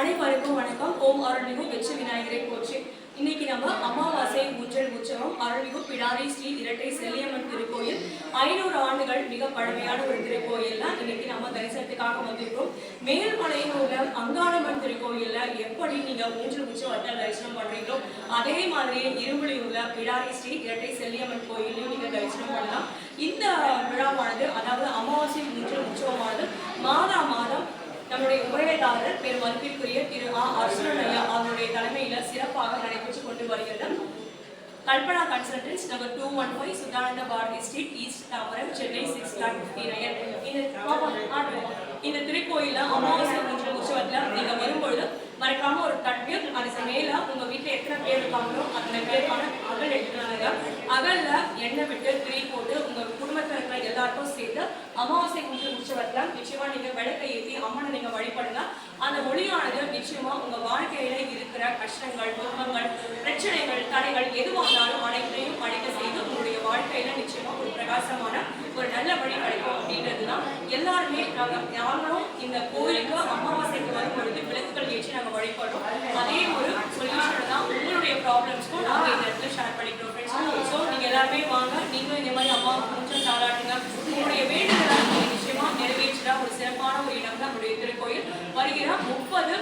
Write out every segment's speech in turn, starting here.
அனைவருக்கும் வணக்கம். ஓம் அருள்மிகு வெற்றி விநாயகரை போற்றி. இன்னைக்கு நம்ம அமாவாசை ஊஞ்சல் உற்சவம் அருள்மிகு பிடாரி ஸ்ரீ இரட்டை செல்லியம்மன் திருக்கோயில் ஐநூறு ஆண்டுகள் மிக பழமையான ஒரு திருக்கோயில்ல இன்னைக்கு நம்ம தரிசனத்துக்காக வந்திருக்கோம். மேல்மலையில் உள்ள அங்காளம்மன் திருக்கோயில்ல எப்படி நீங்க ஊஞ்சல் உற்சவத்தை தரிசனம் பண்றீங்களோ அதே மாதிரியே இரும்புலி உள்ள பிடாரி ஸ்ரீ இரட்டை செல்லியம்மன் கோயிலையும் நீங்க தரிசனம் பண்ணலாம். இந்த விழாவானது அதாவது அமாவாசை ஊஞ்சல் உற்சவமானது மாதா மாதம் நம்முடைய உரையாளர் பெரும் மதிப்பிற்குரிய திரு ஆ. அர்ஜுனன் ஐயா அவருடைய தலைமையில சிறப்பாக நடைபெற்று கொண்டு வருகிறது. Kalpana consultants number two one five Sudhananda Bharathi street east Tambaram Chennai six lakh fifty nine. இந்த இந்த திருக்கோயில அமாவாசை போன்ற உற்சவத்துல நீங்க வரும்பொழுது மறக்காம ஒரு தட்டு அதுக்கு மேல உங்க வீட்டுல எத்தனை பேர் இருக்காங்களோ அத்தனை பேருக்கான அகல் எடுத்துனாங்க அகல்ல எண்ணெய் விட்டு திரி போட்டு உங்க குடும்பத்தில் இருக்கிற எல்லாருக்கும் சேர்த்து அமாவாசை ஊஞ்சல் உற்சவத்துல நிச்சயமா நீங்க விளக்கை ஏற்றி அம்மனை நீங்க வழிபடுங்க அந்த மொழியானது நிச்சயமா உங்க வாழ்க்கையில இருக்கிற கஷ்டங்கள் துன்பங்கள் பிரச்சனைகள் தடைகள் எதுவாக இருந்தாலும் அனைத்தையும் அழைக்க செய்து உங்களுடைய வாழ்க்கையில நிச்சயமா ஒரு பிரகாசமான ஒரு நல்ல வழி கிடைக்கும் அப்படின்றதுதான் எல்லாருமே நாங்க நாங்களும் இந்த கோயிலுக்கு அமாவாசைக்கு வரும் பொழுது விளக்குகள் ஏற்றி நாங்க வழிபடுறோம். அதே ஒரு சொல்யூஷன் தான் உங்களுடைய ப்ராப்ளம்ஸ்க்கும் நாங்க இந்த இடத்துல ஷேர் பண்ணிக்கிறோம் ஃப்ரெண்ட்ஸ் ஸோ நீங்க எல்லாருமே வாங்க நீங்களும் இந்த மாதிரி அம்மா கொஞ்சம் தாளாட்டுங்க. உங்களுடைய வேண்டுதலை நீங்க நிச்சயமா நிறைவேற்றினா ஒரு சிறப்பான ஒரு இடம் தான் நம்முடைய திருக்கோயில் வருகிற முப்பது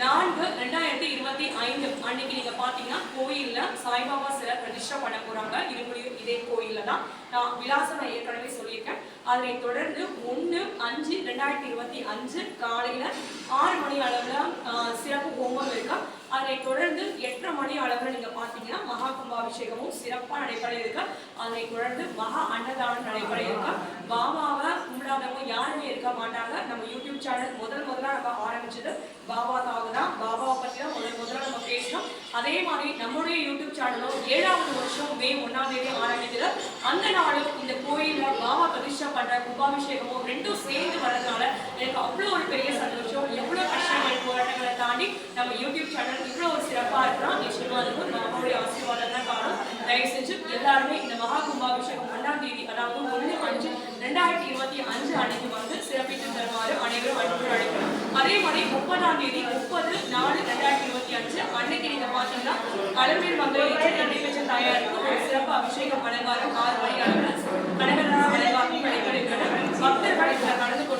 நான்கு ரெண்டாயிரத்தி இருபத்தி ஐந்து அன்னைக்கு நீங்க பாத்தீங்கன்னா கோயில்ல சாய்பாபா சில பிரதிஷ்டா பண்ண போறாங்க. இருபடியும் இதே கோயில்ல தான் நான் விலாசம் நான் ஏற்கனவே சொல்லியிருக்கேன். அதனை தொடர்ந்து ஒன்று அஞ்சு ரெண்டாயிரத்தி இருபத்தி அஞ்சு காலையில ஆறு மணி அளவுல ஆஹ், சிறப்பு ஹோமம் இருக்கா. அதனை தொடர்ந்து எட்டரை மணி அளவுல நீங்க பாத்தீங்கன்னா மகா கும்பாபிஷேகமும் சிறப்பா நடைபெற இருக்கு. அதனை தொடர்ந்து மகா அன்னதானம் நடைபெற இருக்கு. பாபாவை கும்பிடாதவங்க யாருமே இருக்க மாட்டாங்க. நம்ம யூடியூப் சேனல் முதல் முதலா நம்ம ஆரம்பிச்சது பாபா தான் பாபாவை பற்றி தான் முதல் முதல்ல நம்ம பேசணும். அதே மாதிரி நம்மளுடைய யூடியூப் சேனலும் ஏழாவது வருஷம் மே ஒன்னாம் தேதி ஆரம்பிக்குது அந்த நாளும் இந்த கோயிலில் பாபா பிரதிஷ்டா பண்ற கும்பாபிஷேகமும் ரெண்டும் சேர்ந்து வரதுனால எனக்கு அவ்வளோ ஒரு பெரிய சந்தோஷம். எவ்வளோ கஷ்டங்கள் போராட்டங்களை தாண்டி நம்ம யூடியூப் சேனல் இவ்வளோ ஒரு சிறப்பாக இருக்கிறோம் நிச்சயமாக இருக்கும் நம்மளுடைய ஆசீர்வாதம் தான் காணும் தயவு செஞ்சு எல்லாருமே இந்த மகா கும்பாபிஷேகம் ஒன்றாம் தேதி அதாவது ஒன்று அஞ்சு ரெண்டாயிரத்தி இருபத்தி அஞ்சு அன்னைக்கு வந்து சிறப்பித்து தருமாறு அனைவரும் அன்பு அழைக்கிறோம். அதே மாதிரி முப்பதாம் தேதி முப்பது நாலு ரெண்டாயிரத்தி இருபத்தி அஞ்சு அன்னைக்கு நீங்க பாத்தீங்கன்னா கலவீர் மங்கள் நடைபெற்ற தயாரிப்பு ஒரு சிறப்பு அபிஷேகம் அலங்காரம் ஆறு மணி அளவில் கனகலா அலங்காரம் நடைபெறுகிறது பக்தர்கள் இதில் கலந்து கொண்டு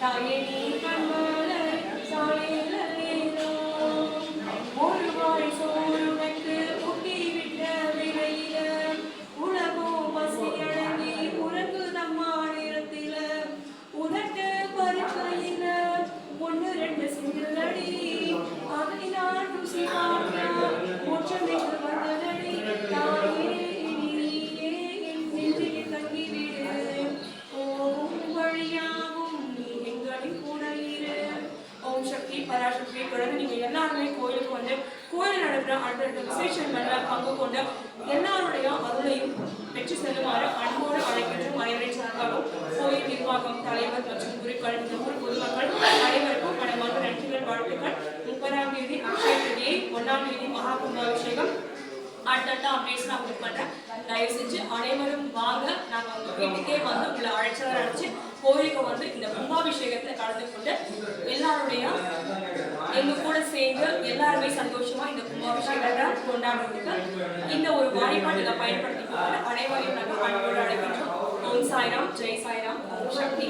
தாயே பாம்பே எல்லாருமே கோயிலுக்கு வந்து கோயில் நடக்கிற அடுத்தடுத்த விசேஷங்கள்ல பங்கு கொண்டு எல்லாருடைய அருளையும் பெற்று செல்லுமாறு அன்போடு அழைக்கின்ற அனைவரை சார்பாகவும் கோயில் நிர்வாகம் தலைவர் மற்றும் குருக்கள் இந்த ஊர் பொதுமக்கள் அனைவருக்கும் மனமார்ந்த நன்றிகள் வாழ்த்துக்கள். முப்பதாம் தேதி அக்ஷய திருதியை ஒன்றாம் தேதி மகா கும்பாபிஷேகம் அடுத்தடுத்த அப்டேட்ஸ் நான் உங்களுக்கு பண்றேன். தயவு செஞ்சு அனைவரும் வாங்க. நாங்க உங்க வீட்டுக்கே வந்து உங்களை அழைச்சதா நினைச்சு கோயிலுக்கு வந்து இந்த கும்பாபிஷேகத்துல கலந்து கொண்டு எல்லாருடைய எங்க கூட சேர்ந்து எல்லாருமே சந்தோஷமா இந்த கும்பாபிஷேகத்தை கொண்டாடுறதுக்கு இந்த ஒரு வாய்ப்பை பயன்படுத்தி அனைவரையும் நாங்கள் அன்போடு அழைக்கின்றோம். ஓம் சாய்ராம் ஜெய் சாய்ராம் சக்தி.